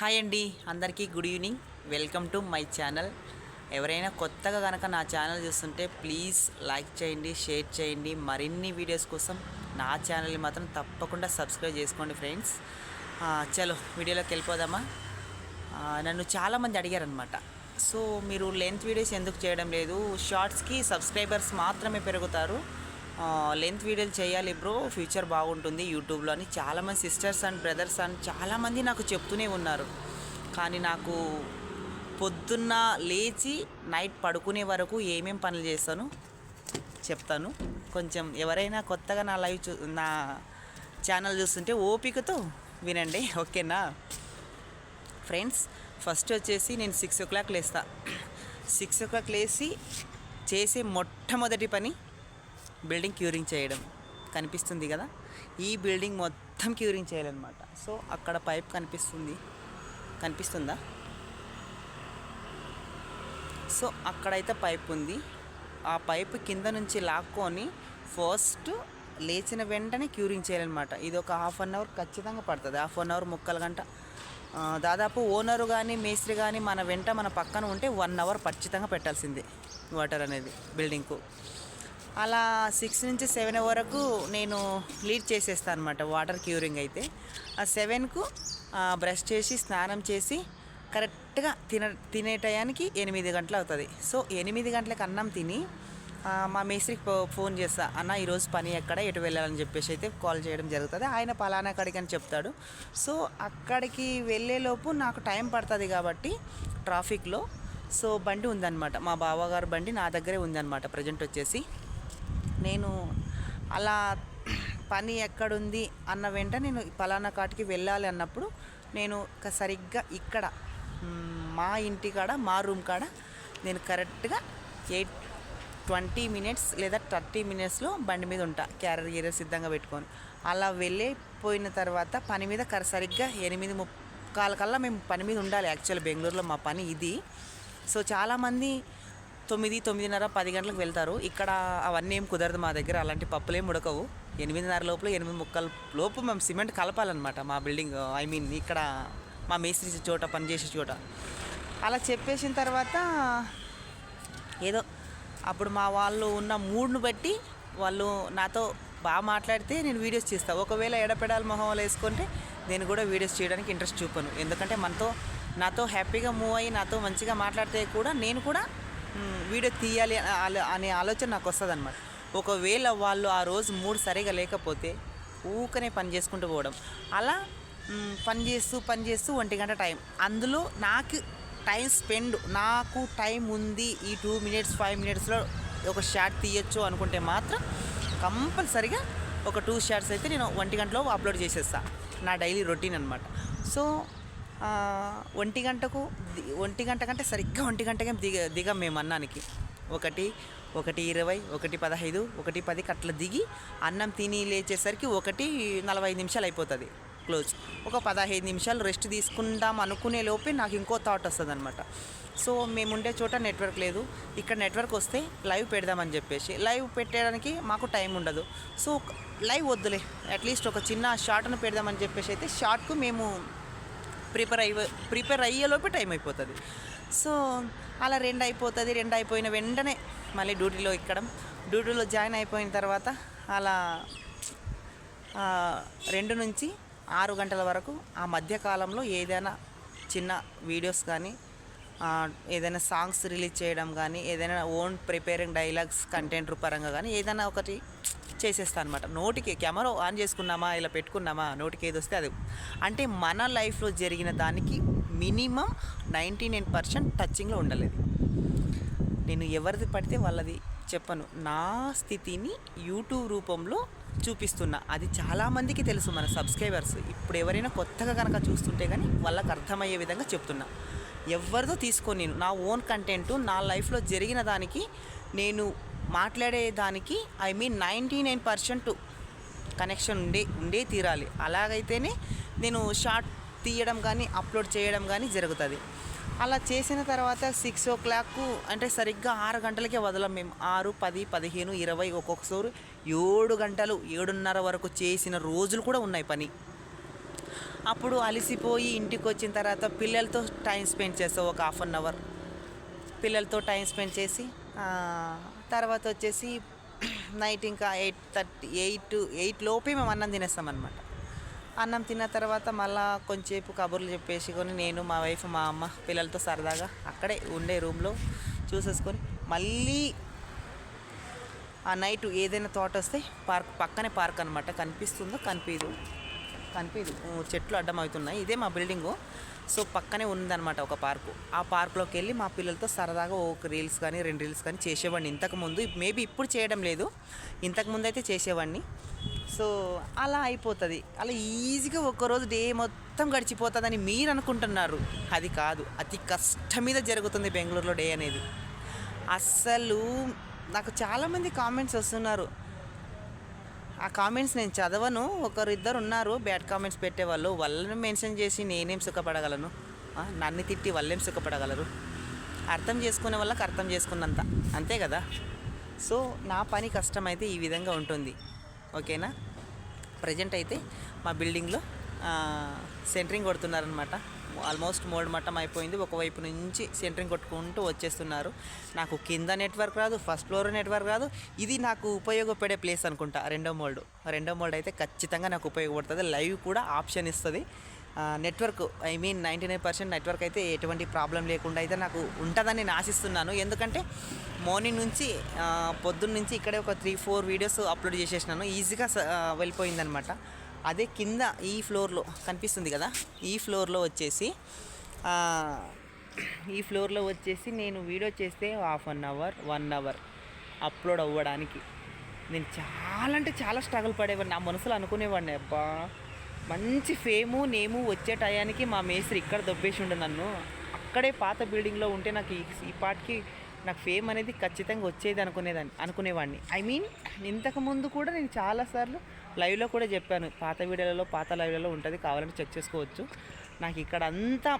Hi అండి అందరికీ good evening. Welcome to my channel. ఎవరైనా కొత్తగా కనుక నా ఛానల్ చూస్తుంటే ప్లీజ్ లైక్ చేయండి షేర్ చేయండి. మరిన్ని వీడియోస్ కోసం నా ఛానల్ని మాత్రం తప్పకుండా సబ్స్క్రైబ్ చేసుకోండి ఫ్రెండ్స్. చలో వీడియోలోకి వెళ్ళిపోదామా? నన్ను చాలామంది అడిగారనమాట సో మీరు లెంత్ వీడియోస్ ఎందుకు చేయడం లేదు? షార్ట్స్కి సబ్స్క్రైబర్స్ మాత్రమే పెరుగుతారు. లెంత్ వీడియోలు చేయాలి బ్రో ఫ్యూచర్ బాగుంటుంది యూట్యూబ్లో అని చాలామంది సిస్టర్స్ అండ్ బ్రదర్స్ అండ్ చాలామంది నాకు చెప్తూనే ఉన్నారు. కానీ నాకు పొద్దున్న లేచి నైట్ పడుకునే వరకు ఏమేం పనులు చేస్తాను చెప్తాను. కొంచెం ఎవరైనా కొత్తగా నా లైవ్ చూ నా ఛానల్ చూస్తుంటే ఓపికతో వినండి. ఓకేనా? ఫ్రెండ్స్ ఫస్ట్ వచ్చేసి నేను సిక్స్ ఓ క్లాక్ లేస్తా. సిక్స్ ఓ క్లాక్ లేచి చేసే మొట్టమొదటి పని బిల్డింగ్ క్యూరింగ్ చేయడం కనిపిస్తుంది కదా. ఈ బిల్డింగ్ మొత్తం క్యూరింగ్ చేయాలన్నమాట. సో అక్కడ పైప్ కనిపిస్తుంది. కనిపిస్తుందా? సో అక్కడైతే పైప్ ఉంది. ఆ పైప్ కింద నుంచి లాక్కొని ఫస్ట్ లేచిన వెంటనే క్యూరింగ్ చేయాలన్నమాట. ఇది ఒక హాఫ్ అన్ అవర్ ఖచ్చితంగా పడుతుంది. హాఫ్ అన్ అవర్ ముక్కల గంట. దాదాపు ఓనరు కానీ మేస్త్రి కానీ మన వెంట మన పక్కన ఉంటే వన్ అవర్ ఖచ్చితంగా పెట్టాల్సిందే వాటర్ అనేది బిల్డింగ్కు. అలా సిక్స్ నుంచి సెవెన్ వరకు నేను లీడ్ చేసేస్తాను అనమాట వాటర్ క్యూరింగ్ అయితే. ఆ సెవెన్కు బ్రష్ చేసి స్నానం చేసి కరెక్ట్గా తిన తినే టయానికి ఎనిమిది గంటలు అవుతుంది. సో ఎనిమిది గంటలకు అన్నం తిని మా మేస్త్రికి ఫోన్ చేస్తా అన్న ఈరోజు పని ఎక్కడ? ఎటు వెళ్ళాలని చెప్పేసి అయితే కాల్ చేయడం జరుగుతుంది. ఆయన పలానా అక్కడికి అని చెప్తాడు. సో అక్కడికి వెళ్ళేలోపు నాకు టైం పడుతుంది కాబట్టి ట్రాఫిక్లో సో బండి ఉందన్నమాట. మా బావగారు బండి నా దగ్గరే ఉందన్నమాట ప్రజెంట్ వచ్చేసి. నేను అలా పని ఎక్కడుంది అన్న వెంట నేను పలానా కాటికి వెళ్ళాలి అన్నప్పుడు నేను సరిగ్గా ఇక్కడ మా ఇంటి కాడ మా రూమ్ కాడ నేను కరెక్ట్గా ఎయిట్ ట్వంటీ మినిట్స్ లేదా థర్టీ మినిట్స్లో బండి మీద ఉంటా క్యారియర్ గీరర్ సిద్ధంగా పెట్టుకొని. అలా వెళ్ళిపోయిన తర్వాత పని మీద కర సరిగ్గా ఎనిమిది ముక్కాల కల్లా మేము పని మీద ఉండాలి. యాక్చువల్ బెంగళూరులో మా పని ఇది. సో చాలామంది తొమ్మిది తొమ్మిదిన్నర పది గంటలకు వెళ్తారు. ఇక్కడ అవన్నీ ఏం కుదరదు మా దగ్గర. అలాంటి పప్పులేం ఉడకవు. ఎనిమిదిన్నర లోపల ఎనిమిది ముక్కల లోపు మేము సిమెంట్ కలపాలన్నమాట మా బిల్డింగ్ ఐ మీన్ ఇక్కడ మా మేస్త్రి చోట పనిచేసే చోట. అలా చెప్పేసిన తర్వాత ఏదో అప్పుడు మా వాళ్ళు ఉన్న మూడ్ను బట్టి వాళ్ళు నాతో బాగా మాట్లాడితే నేను వీడియోస్ చేస్తాను ఒకవేళ ఎడపెడాలి మొహంలో వేసుకుంటే నేను కూడా వీడియోస్ చేయడానికి ఇంట్రెస్ట్ చూపను. ఎందుకంటే మనతో నాతో హ్యాపీగా మూవ్ అయ్యి నాతో మంచిగా మాట్లాడితే కూడా నేను కూడా వీడియో తీయాలి అనే అనే ఆలోచన నాకు వస్తుంది అనమాట ఒకవేళ వాళ్ళు ఆ రోజు మూడు సరిగా లేకపోతే ఊకనే పని చేసుకుంటూ పోవడం. అలా పని చేస్తూ పని చేస్తూ ఒంటి గంట టైం. అందులో నాకు టైం స్పెండ్ నాకు టైం ఉంది ఈ టూ మినిట్స్ ఫైవ్ మినిట్స్లో ఒక షార్ట్ తీయొచ్చు అనుకుంటే మాత్రం కంపల్సరిగా ఒక టూ షార్ట్స్ అయితే నేను ఒంటి గంటలో అప్లోడ్ చేసేస్తాను నా డైలీ రొటీన్ అనమాట సో ఒంటి గంటకు ఒంటి గంట కంటే సరిగ్గా ఒంటి గంటకే దిగ దిగం మేము అన్నానికి. ఒకటి ఒకటి ఇరవై ఒకటి పదహైదు ఒకటి పదికి అట్లా దిగి అన్నం తిని లేచేసరికి ఒకటి నలభై నిమిషాలు అయిపోతుంది క్లోజ్. ఒక పదహైదు నిమిషాలు రెస్ట్ తీసుకుందాం అనుకునే లోపే నాకు ఇంకో థాట్ వస్తుంది అనమాట సో మేము ఉండే చోట నెట్వర్క్ లేదు. ఇక్కడ నెట్వర్క్ వస్తే లైవ్ పెడదామని చెప్పేసి. లైవ్ పెట్టడానికి మాకు టైం ఉండదు. సో లైవ్ వద్దులే. అట్లీస్ట్ ఒక చిన్న షార్ట్ను పెడదామని చెప్పేసి అయితే షార్ట్కు మేము ప్రిపేర్ అయ్యి ప్రిపేర్ అయ్యేలోపు టైం అయిపోతుంది. సో అలా రెండు అయిపోతుంది రెండు అయిపోయిన వెంటనే మళ్ళీ డ్యూటీలో ఎక్కడం. డ్యూటీలో జాయిన్ అయిపోయిన తర్వాత అలా రెండు నుంచి ఆరు గంటల వరకు ఆ మధ్యకాలంలో ఏదైనా చిన్న వీడియోస్ కానీ ఏదైనా సాంగ్స్ రిలీజ్ చేయడం కానీ ఏదైనా ఓన్ ప్రిపేరింగ్ డైలాగ్స్ కంటెంట్ పరంగా కానీ ఏదైనా ఒకటి చేసేస్తాను అనమాట నోటికి కెమెరా ఆన్ చేసుకున్నామా ఇలా పెట్టుకున్నామా నోటికి ఏది వస్తే అది. అంటే మన లైఫ్లో జరిగిన దానికి మినిమం నైంటీ నైన్ పర్సెంట్ టచ్చింగ్లో ఉండలేదు. నేను ఎవరిది పడితే వాళ్ళది చెప్పను. నా స్థితిని యూట్యూబ్ రూపంలో చూపిస్తున్నా. అది చాలామందికి తెలుసు మన సబ్స్క్రైబర్స్. ఇప్పుడు ఎవరైనా కొత్తగా కనుక చూస్తుంటే కానీ వాళ్ళకి అర్థమయ్యే విధంగా చెప్తున్నా. ఎవరిదో తీసుకో నేను. నా ఓన్ కంటెంట్ నా లైఫ్లో జరిగిన దానికి నేను మాట్లాడే దానికి I mean ninety nine percent connection ఉండే ఉండే తీరాలి. అలాగైతేనే నేను షార్ట్ తీయడం కానీ అప్లోడ్ చేయడం కానీ జరుగుతుంది. అలా చేసిన తర్వాత సిక్స్ ఓ క్లాక్ అంటే సరిగ్గా ఆరు గంటలకే వదలం మేము. ఆరు పది పదిహేను ఇరవై ఒక్కొక్కసారి ఏడు గంటలు ఏడున్నర వరకు చేసిన రోజులు కూడా ఉన్నాయి పని. అప్పుడు అలసిపోయి ఇంటికి వచ్చిన తర్వాత పిల్లలతో టైం స్పెండ్ చేస్తావు ఒక హాఫ్ అన్ అవర్. పిల్లలతో టైం స్పెండ్ చేసి తర్వాత వచ్చేసి నైట్ ఇంకా ఎయిట్ థర్టీ ఎయిట్ ఎయిట్ లోపే మేము అన్నం తినేస్తాం అనమాట అన్నం తిన్న తర్వాత మళ్ళా కొంచెంసేపు కబుర్లు చెప్పేసి కొని నేను మా వైఫ్ మా అమ్మ పిల్లలతో సరదాగా అక్కడే ఉండే రూమ్లో చూసేసుకొని మళ్ళీ ఆ నైట్ ఏదైనా తోట వస్తే పార్క్ పక్కనే పార్క్ అనమాట కనిపిస్తుందో కనిపించదు కనిపించదు చెట్లు అడ్డం అవుతున్నాయి ఇదే మా బిల్డింగు. సో పక్కనే ఉందన్నమాట ఒక పార్కు. ఆ పార్క్లోకి వెళ్ళి మా పిల్లలతో సరదాగా ఒక రీల్స్ కానీ రెండు రీల్స్ కానీ చేసేవాడిని. ఇంతకుముందు మేబీ ఇప్పుడు చేయడం లేదు. ఇంతకుముందు అయితే చేసేవాడిని. సో అలా అయిపోతుంది. అలా ఈజీగా ఒకరోజు డే మొత్తం గడిచిపోతుందని మీరు అనుకుంటున్నారు? అది కాదు. అతి కష్టం మీద జరుగుతుంది బెంగళూరులో డే అనేది. అస్సలు నాకు చాలామంది కామెంట్స్ వస్తున్నారు. ఆ కామెంట్స్ నేను చదవను. ఒకరు ఇద్దరు ఉన్నారు బ్యాడ్ కామెంట్స్ పెట్టేవాళ్ళు. వాళ్ళని మెన్షన్ చేసి నేనేం సుఖపడగలను? నన్ను తిట్టి వాళ్ళేం సుఖపడగలరు? అర్థం చేసుకునే వాళ్ళకి అర్థం చేసుకున్నంత. అంతే కదా? సో నా పని కష్టమైతే ఈ విధంగా ఉంటుంది. ఓకేనా? ప్రజెంట్ అయితే మా బిల్డింగ్లో సెంటరింగ్ కొడుతున్నారనమాట ఆల్మోస్ట్ మోడ్ మట్టం అయిపోయింది. ఒకవైపు నుంచి సెంటరింగ్ కొట్టుకుంటూ వచ్చేస్తున్నారు. నాకు కింద నెట్వర్క్ రాదు ఫస్ట్ ఫ్లోర్ నెట్వర్క్ రాదు. ఇది నాకు ఉపయోగపడే ప్లేస్ అనుకుంటా రెండో మోల్డ్. రెండో మోల్డ్ అయితే ఖచ్చితంగా నాకు ఉపయోగపడుతుంది. లైవ్ కూడా ఆప్షన్ ఇస్తుంది. Network I mean ninety nine percent network అయితే ఎటువంటి ప్రాబ్లం లేకుండా అయితే నాకు ఉంటుందని నేను ఆశిస్తున్నాను ఎందుకంటే మార్నింగ్ నుంచి పొద్దున్న నుంచి ఇక్కడే ఒక త్రీ ఫోర్ వీడియోస్ అప్లోడ్ చేసేసినాను. ఈజీగా వెళ్ళిపోయిందనమాట. అదే కింద ఈ ఫ్లోర్లో కనిపిస్తుంది కదా ఈ ఫ్లోర్లో వచ్చేసి ఈ ఫ్లోర్లో వచ్చేసి నేను వీడియో చేస్తే half an hour one hour upload అవ్వడానికి. నేను చాలా అంటే చాలా స్ట్రగుల్ పడేవాడిని నా మనసులో అనుకునేవాడిని అబ్బా మంచి ఫేము నేము వచ్చే టయానికి మా మేస్త్రి ఇక్కడ దొబ్బేసి ఉండే నన్ను. అక్కడే పాత బిల్డింగ్లో ఉంటే నాకు ఈ పాటికి నాకు ఫేమ్ అనేది ఖచ్చితంగా వచ్చేది అనుకునేదాన్ని అనుకునేవాడిని. ఐ మీన్ ఇంతకు ముందు కూడా నేను చాలాసార్లు లైవ్లో కూడా చెప్పాను. పాత వీడియోలలో పాత లైవ్లలో ఉంటుంది కావాలంటే చెక్ చేసుకోవచ్చు. నాకు ఇక్కడ అంతా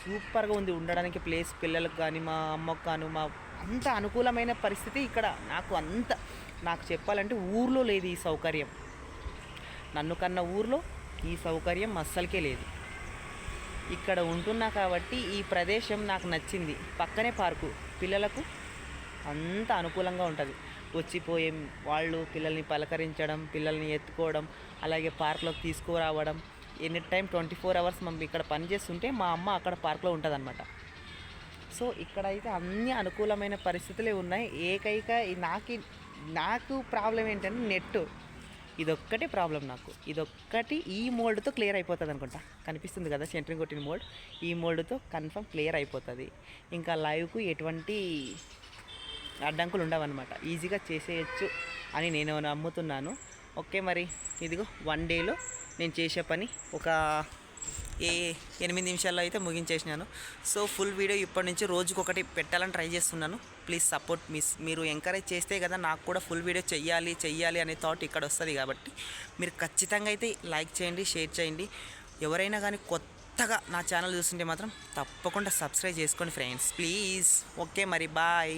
సూపర్గా ఉంది ఉండడానికి ప్లేస్ పిల్లలకు కానీ మా అమ్మకు కానీ మా అంత అనుకూలమైన పరిస్థితి ఇక్కడ. నాకు అంత నాకు చెప్పాలంటే ఊర్లో లేదు ఈ సౌకర్యం. నన్ను కన్న ఊర్లో ఈ సౌకర్యం అస్సలకే లేదు. ఇక్కడ ఉంటున్నా కాబట్టి ఈ ప్రదేశం నాకు నచ్చింది. పక్కనే పార్కు పిల్లలకు అంత అనుకూలంగా ఉంటుంది. వచ్చిపోయే వాళ్ళు పిల్లల్ని పలకరించడం పిల్లల్ని ఎత్తుకోవడం అలాగే పార్క్లోకి తీసుకురావడం. Any time twenty four hours మనం ఇక్కడ పని చేస్తుంటే మా అమ్మ అక్కడ పార్క్లో ఉంటుంది సో ఇక్కడైతే అన్ని అనుకూలమైన పరిస్థితులే ఉన్నాయి. ఏకైక నాకు నాకు ప్రాబ్లం ఏంటంటే నెట్ ఇదొక్కటే ప్రాబ్లం నాకు. ఇదొక్కటి ఈ మోల్డ్తో క్లియర్ అయిపోతుంది అనుకుంటా కనిపిస్తుంది కదా సెంటరింగ్ కొట్టిన మోల్డ్? ఈ మోల్డ్తో కన్ఫర్మ్ క్లియర్ అయిపోతుంది. ఇంకా లైవ్కు ఎటువంటి అడ్డంకులు ఉండవన్నమాట. ఈజీగా చేసేయచ్చు అని నేను నమ్ముతున్నాను. ఓకే మరి ఇదిగో వన్ డేలో నేను చేసే పని ఒక ఏ ఎనిమిది నిమిషాల్లో అయితే ముగించేసినాను. సో ఫుల్ వీడియో ఇప్పటి నుంచి రోజుకొకటి పెట్టాలని ట్రై చేస్తున్నాను. ప్లీజ్ సపోర్ట్ మిస్ మీరు ఎంకరేజ్ చేస్తే కదా నాకు కూడా ఫుల్ వీడియో చెయ్యాలి చెయ్యాలి అనే థాట్ ఇక్కడ వస్తుంది కాబట్టి మీరు ఖచ్చితంగా అయితే లైక్ చేయండి షేర్ చేయండి. ఎవరైనా కానీ కొత్తగా నా ఛానల్ చూస్తుంటే మాత్రం తప్పకుండా సబ్స్క్రైబ్ చేసుకోండి ఫ్రెండ్స్. ప్లీజ్. ఓకే మరి బాయ్.